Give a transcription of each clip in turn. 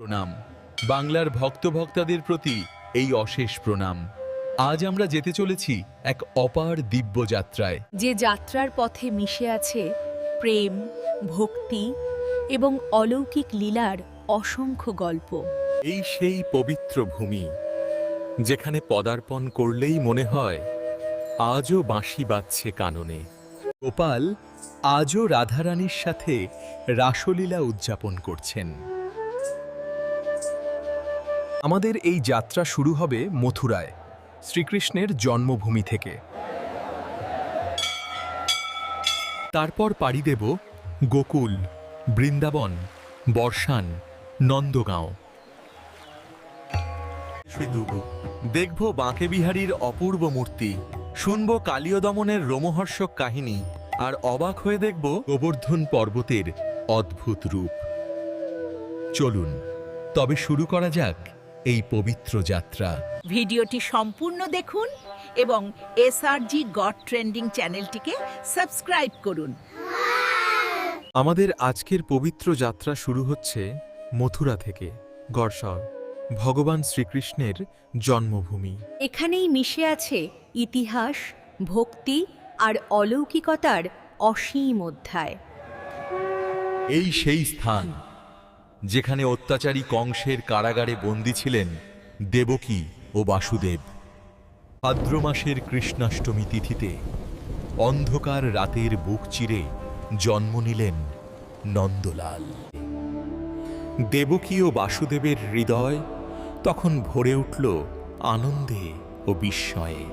প্রণাম। বাংলার ভক্ত ভক্তাদের প্রতি এই অশেষ প্রণাম। আজ আমরা যেতে চলেছি এক অপার দিব্য যাত্রায়। যে যাত্রার পথে মিশে আছে প্রেম ভক্তি এবং অলৌকিক লীলার অসংখ্য গল্প। এই সেই পবিত্র ভূমি যেখানে পদার্পণ করলেই মনে হয় আজও বাঁশি বাজছে কাননে। গোপাল আজও রাধারানীর সাথে রাসলীলা উদযাপন করছেন। আমাদের এই যাত্রা শুরু হবে মথুরায়, শ্রীকৃষ্ণের জন্মভূমি থেকে। তারপর পাড়ি দেব গোকুল, বৃন্দাবন, বর্ষান, নন্দগাঁও। দেখব বাঁকে বিহারীর অপূর্ব মূর্তি, শুনব কালীয় দমনের রোমহর্ষক কাহিনী, আর অবাক হয়ে দেখব গোবর্ধন পর্বতের অদ্ভুত রূপ। চলুন, তবে শুরু করা যাক এই পবিত্র যাত্রা। ভিডিওটি সম্পূর্ণ দেখুন এবং এসআরজি গড ট্রেন্ডিং চ্যানেলটিকে সাবস্ক্রাইব করুন। আমাদের আজকের পবিত্র যাত্রা শুরু হচ্ছে মথুরা থেকে গড়সর ভগবান শ্রীকৃষ্ণের জন্মভূমি। এখানেই মিশে আছে ইতিহাস ভক্তি আর অলৌকিকতার অসীম অধ্যায়। এই সেই স্থান যেখানে অত্যাচারী কংসের কারাগারে বন্দী ছিলেন দেবকী ও বাসুদেব। ভাদ্র মাসের কৃষ্ণাষ্টমী তিথিতে অন্ধকার রাতের বুক চিরে জন্ম নিলেন নন্দলাল। দেবকী ও বাসুদেবের হৃদয় তখন ভরে উঠল আনন্দে ও বিস্ময়ে।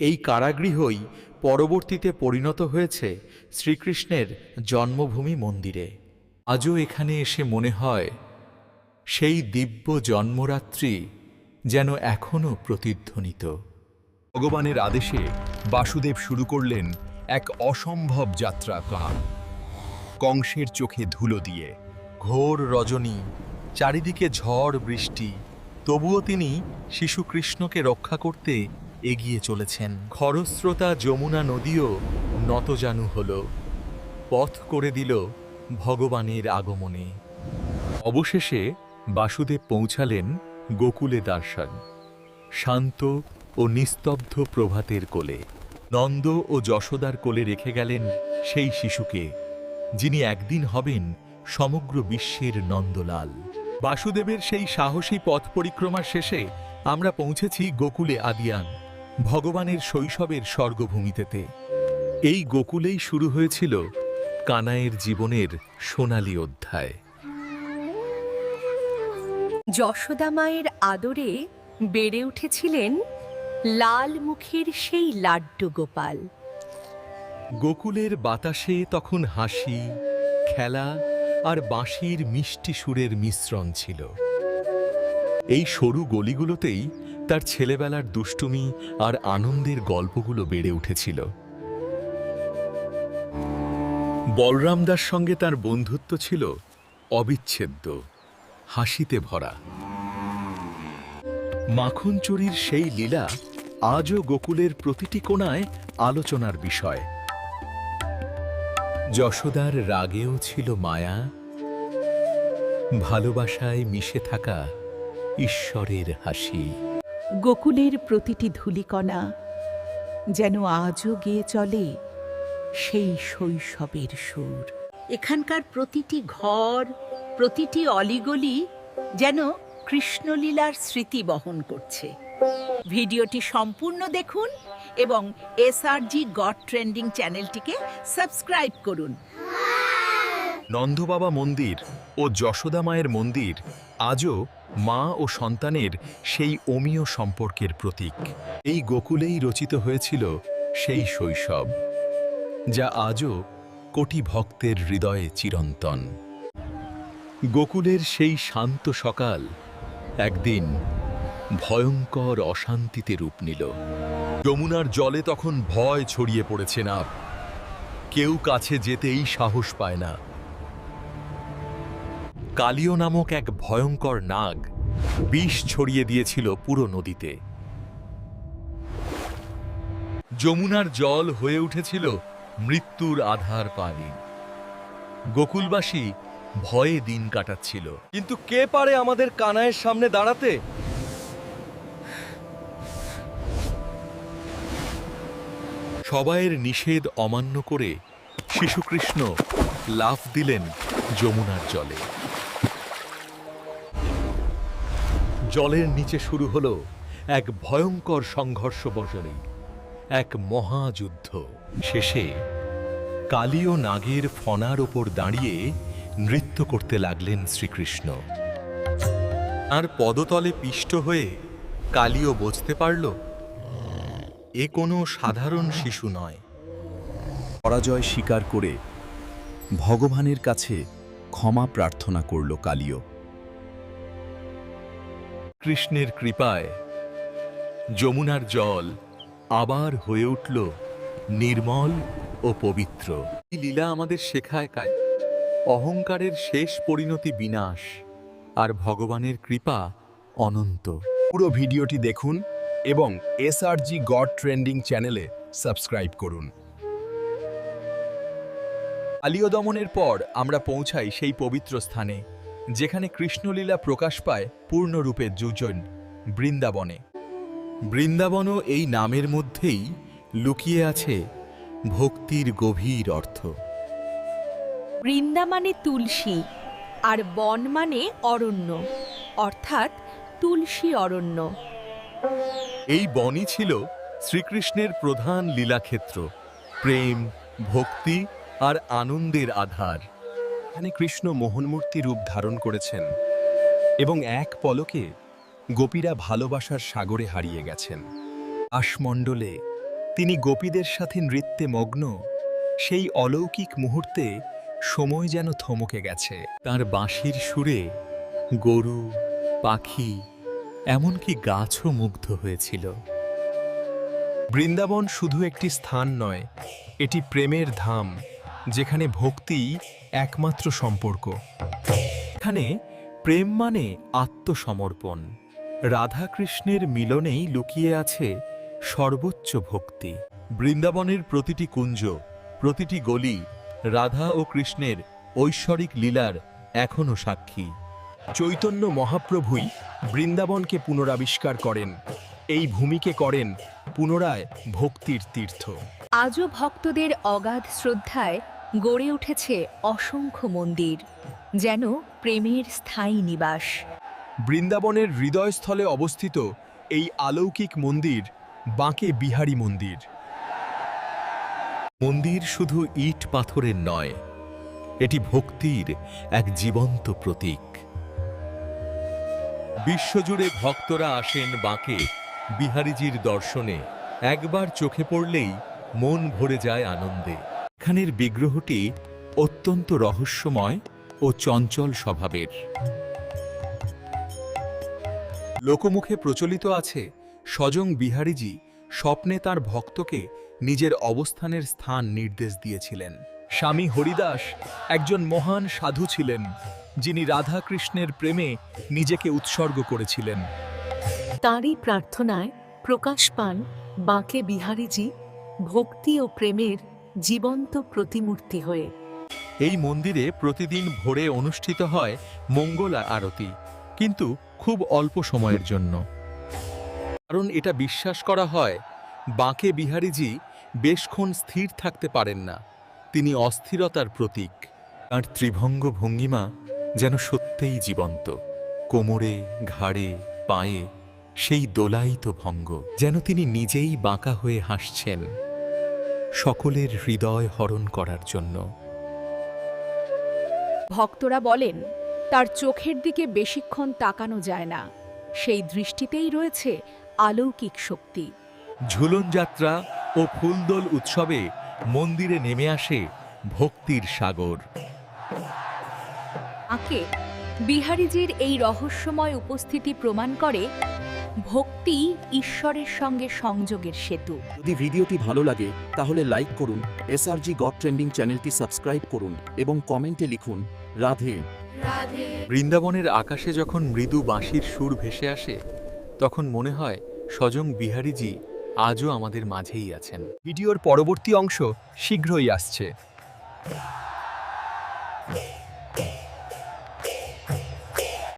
এই কারাগৃহই পরবর্তীতে পরিণত হয়েছে শ্রীকৃষ্ণের জন্মভূমি মন্দিরে। আজও এখানে এসে মনে হয়, সেই দিব্য জন্মরাত্রি যেন এখনও প্রতিধ্বনিত। ভগবানের আদেশে বাসুদেব শুরু করলেন এক অসম্ভব যাত্রা কাল। কংসের চোখে ধুলো দিয়ে, ঘোর রজনী, চারিদিকে ঝড় বৃষ্টি, তবুও তিনি শিশু কৃষ্ণকে রক্ষা করতে এগিয়ে চলেছেন। খরস্রোতা যমুনা নদীও নতজানু হল, পথ করে দিল ভগবানের আগমনে। অবশেষে বাসুদেব পৌঁছালেন গোকুলে দার্শন। শান্ত ও নিস্তব্ধ প্রভাতের কোলে। নন্দ ও যশোদার কোলে রেখে গেলেন সেই শিশুকে, যিনি একদিন হবেন সমগ্র বিশ্বের নন্দলাল। বাসুদেবের সেই সাহসী পথ পরিক্রমার শেষে আমরা পৌঁছেছি গোকুলে আদিয়ান, ভগবানের শৈশবের স্বর্গভূমিতেতে। এই গোকুলেই শুরু হয়েছিল কানাইয়ের জীবনের সোনালী অধ্যায়। যশোদা মায়ের আদরে বেড়ে উঠেছিলেন লাল মুখের সেই লাড্ডু গোপাল। গোকুলের বাতাসে তখন হাসি খেলা আর বাঁশির মিষ্টি সুরের মিশ্রণ ছিল। এই সরু গলিগুলোতেই তার ছেলেবেলার দুষ্টুমি আর আনন্দের গল্পগুলো বেড়ে উঠেছিল। বলরামদার সঙ্গে তার বন্ধুত্ব ছিল অবিচ্ছেদ্য, হাসিতে ভরা। মাখন চুরির সেই লীলা আজও গোকুলের প্রতিটি কোণায় আলোচনার বিষয়। যশোদার রাগেও ছিল মায়া, ভালোবাসায় মিশে থাকা ঈশ্বরের হাসি। গোকুলের প্রতিটি ধূলিকণা যেন আজও গিয়ে চলে সেই শৈশবের সুর। এখানকার প্রতিটি ঘর, প্রতিটি অলিগলি যেন কৃষ্ণলীলার স্মৃতি বহন করছে। ভিডিওটি সম্পূর্ণ দেখুন এবং এসআরজি গড ট্রেন্ডিং চ্যানেলটিকে সাবস্ক্রাইব করুন। নন্দবাবা মন্দির ও যশোদা মায়ের মন্দির আজও মা ও সন্তানের সেই অমীয় সম্পর্কের প্রতীক। এই গোকুলেই রচিত হয়েছিল সেই শৈশব। যা আজও কোটি ভক্তের হৃদয়ে চিরন্তন। গোকুলের সেই শান্ত সকাল একদিন ভয়ঙ্কর অশান্তিতে রূপ নিল। যমুনার জলে তখন ভয় ছড়িয়ে পড়েছে না। কেউ কাছে যেতেই সাহস পায় না। কালীয় নামক এক ভয়ঙ্কর নাগ বিষ ছড়িয়ে দিয়েছিল পুরো নদীতে। যমুনার জল হয়ে উঠেছিল মৃত্যুর আধার পানি গোকুলবাসী ভয়ে দিন কাটাচ্ছিল। কিন্তু কে পারে আমাদের কানায়ের সামনে দাঁড়াতে? সবাইয়ের নিষেধ অমান্য করে শিশুকৃষ্ণ লাফ দিলেন যমুনার জলে। জলের নিচে শুরু হলো এক ভয়ঙ্কর সংঘর্ষ বজনী এক মহাযুদ্ধ। শেষে কালীয় নাগের ফনার ওপর দাঁড়িয়ে নৃত্য করতে লাগলেন শ্রীকৃষ্ণ। আর পদতলে পিষ্ট হয়ে কালীও বুঝতে পারল, এ কোনো সাধারণ শিশু নয়। পরাজয় স্বীকার করে ভগবানের কাছে ক্ষমা প্রার্থনা করল কালীয় কৃষ্ণের কৃপায় যমুনার জল আবার হয়ে উঠল নির্মল ও পবিত্র। এই লীলা আমাদের শেখায় কায় অহংকারের শেষ পরিণতি বিনাশ আর ভগবানের কৃপা অনন্ত। পুরো ভিডিওটি দেখুন এবং এসআরজি গড ট্রেন্ডিং চ্যানেলে সাবস্ক্রাইব করুন। আলীয় দমনের পর আমরা পৌঁছাই সেই পবিত্র স্থানে যেখানে কৃষ্ণলীলা প্রকাশ পায় পূর্ণরূপে যুজন বৃন্দাবনে। বৃন্দাবনও এই নামের মধ্যেই লুকিয়ে আছে ভক্তির গভীর অর্থ। বৃন্দা মানে তুলসী আর বন মানে অরণ্য অর্থাৎ তুলসী অরণ্য। এই বনই ছিল শ্রীকৃষ্ণের প্রধান লীলাক্ষেত্র প্রেম ভক্তি আর আনন্দের আধার। এখানে কৃষ্ণ মোহনমূর্তি রূপ ধারণ করেছেন এবং এক পলকে গোপীরা ভালোবাসার সাগরে হারিয়ে গেছেন। আশমণ্ডলে তিনি গোপীদের সাথে নৃত্যে মগ্ন, সেই অলৌকিক মুহূর্তে সময় যেন থমকে গেছে। তার বাঁশির সুরে গরু, পাখি, এমনকি গাছও মুগ্ধ হয়েছিল। বৃন্দাবন শুধু একটি স্থান নয়, এটি প্রেমের ধাম, যেখানে ভক্তি একমাত্র সম্পর্ক। এখানে প্রেম মানে আত্মসমর্পণ। রাধাকৃষ্ণের মিলনেই লুকিয়ে আছে সর্বোচ্চ ভক্তি। বৃন্দাবনের প্রতিটি কুঞ্জ প্রতিটি গলি রাধা ও কৃষ্ণের ঐশ্বরিক লীলার এখনও সাক্ষী। চৈতন্য মহাপ্রভুই বৃন্দাবনকে পুনরাবিষ্কার করেন। এই ভূমিকে করেন পুনরায় ভক্তির তীর্থ। আজও ভক্তদের অগাধ শ্রদ্ধায় গড়ে উঠেছে অসংখ্য মন্দির যেন প্রেমের স্থায়ী নিবাস। বৃন্দাবনের হৃদয়স্থলে অবস্থিত এই আলৌকিক মন্দির বাঁকে বিহারী মন্দির। মন্দির শুধু ইট পাথরের নয়, এটি ভক্তির এক জীবন্ত প্রতীক। বিশ্বজুড়ে ভক্তরা আসেন বাঁকে বিহারীজির দর্শনে, একবার চোখে পড়লেই মন ভরে যায় আনন্দে। এখানের বিগ্রহটি অত্যন্ত রহস্যময় ও চঞ্চল স্বভাবের। লোকমুখে প্রচলিত আছে স্বজং বিহারীজি স্বপ্নে তার ভক্তকে নিজের অবস্থানের স্থান নির্দেশ দিয়েছিলেন। স্বামী হরিদাস একজন মহান সাধু ছিলেন যিনি রাধা কৃষ্ণের প্রেমে নিজেকে উৎসর্গ করেছিলেন। তারই প্রার্থনায় প্রকাশ পান বাঁকে বিহারীজি ভক্তি ও প্রেমের জীবন্ত প্রতিমূর্তি হয়ে। এই মন্দিরে প্রতিদিন ভোরে অনুষ্ঠিত হয় মঙ্গলা আরতি। কিন্তু খুব অল্প সময়ের জন্য। কারণ এটা বিশ্বাস করা হয় বাঁকে বিহারীজি বেশক্ষণ স্থির থাকতে পারেন না। তিনি অস্থিরতার প্রতীক। তাঁর ত্রিভঙ্গ ভঙ্গিমা যেন সত্যিই জীবন্ত। কোমরে ঘাড়ে পায়ে সেই দোলায়িত ভঙ্গ যেন তিনি নিজেই বাঁকা হয়ে হাসছেন সকলের হৃদয় হরণ করার জন্য। ভক্তরা বলেন তার চোখের দিকে বেশিক্ষণ তাকানো যায় না। সেই দৃষ্টিতেই রয়েছে আলৌকিক শক্তি। ঝুলন যাত্রা ও ফুলদোল উৎসবে মন্দিরে নেমে আসে ভক্তির সাগর। আঁকে বিহারীজির এই রহস্যময় উপস্থিতি প্রমাণ করে ভক্তি ঈশ্বরের সঙ্গে সংযোগের সেতু। যদি ভিডিওটি ভালো লাগে তাহলে লাইক করুন এসআরজি গড ট্রেন্ডিং চ্যানেলটি সাবস্ক্রাইব করুন এবং কমেন্টে লিখুন রাধে। বৃন্দাবনের আকাশে যখন মৃদু বাঁশির সুর ভেসে আসে তখন মনে হয় স্বজং বিহারীজি আজও আমাদের মাঝেই আছেন। ভিডিওর পরবর্তী অংশ শীঘ্রই আসছে।